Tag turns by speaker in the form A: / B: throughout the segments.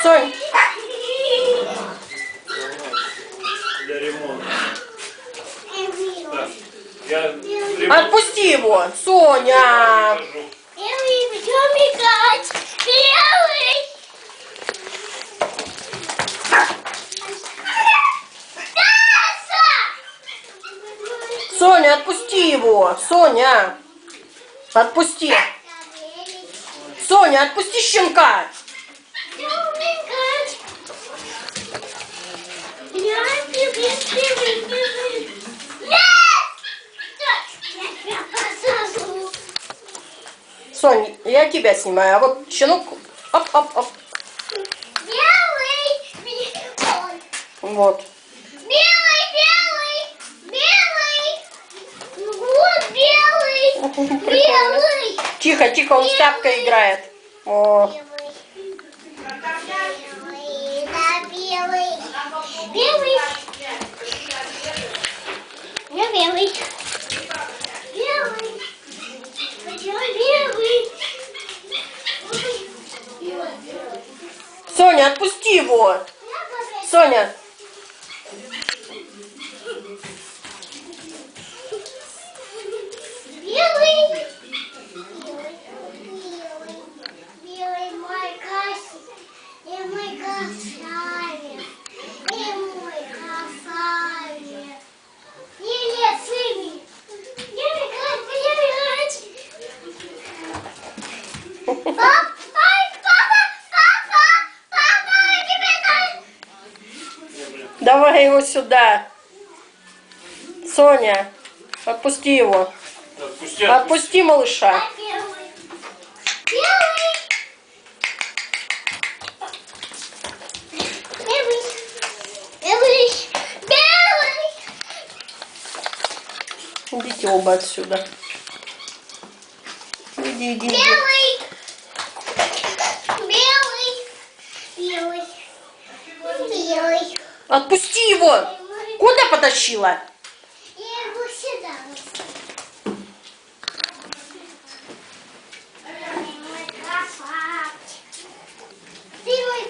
A: Стой. Для ремонта. Отпусти его, Соня. Соня, отпусти его! Соня! Отпусти! Соня, отпусти щенка! Соня, я тебя снимаю, а вот щенок, оп-оп-оп.
B: Белый,
A: Вот.
B: белый, белый, белый. Вот белый, белый.
A: Тихо, тихо, он с тапкой играет. О,
B: Белый, белый. Белый. Я белый. Белый. Я белый.
A: Соня, его. Соня,
B: Белый. Белый мой красивый. И мой красавец. И мой красавец. Еле сыми. Белый красивый. Папа, папа,
A: давай его сюда. Соня, отпусти его.
C: Отпусти,
A: Отпусти малыша.
B: дай белый. Белый. Белый. Белый. Белый.
A: Идите оба отсюда. Иди, иди, иди.
B: Белый. Белый. Белый. Белый.
A: Отпусти его. Куда потащила?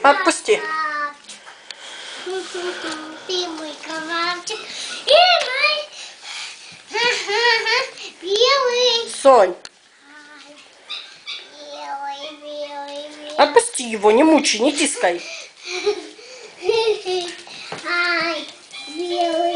A: Отпусти.
B: Ты мой красавчик. И мой белый.
A: Сонь,
B: Белый, белый, белый.
A: отпусти его, не мучай, не тискай.
B: Hi, Leo.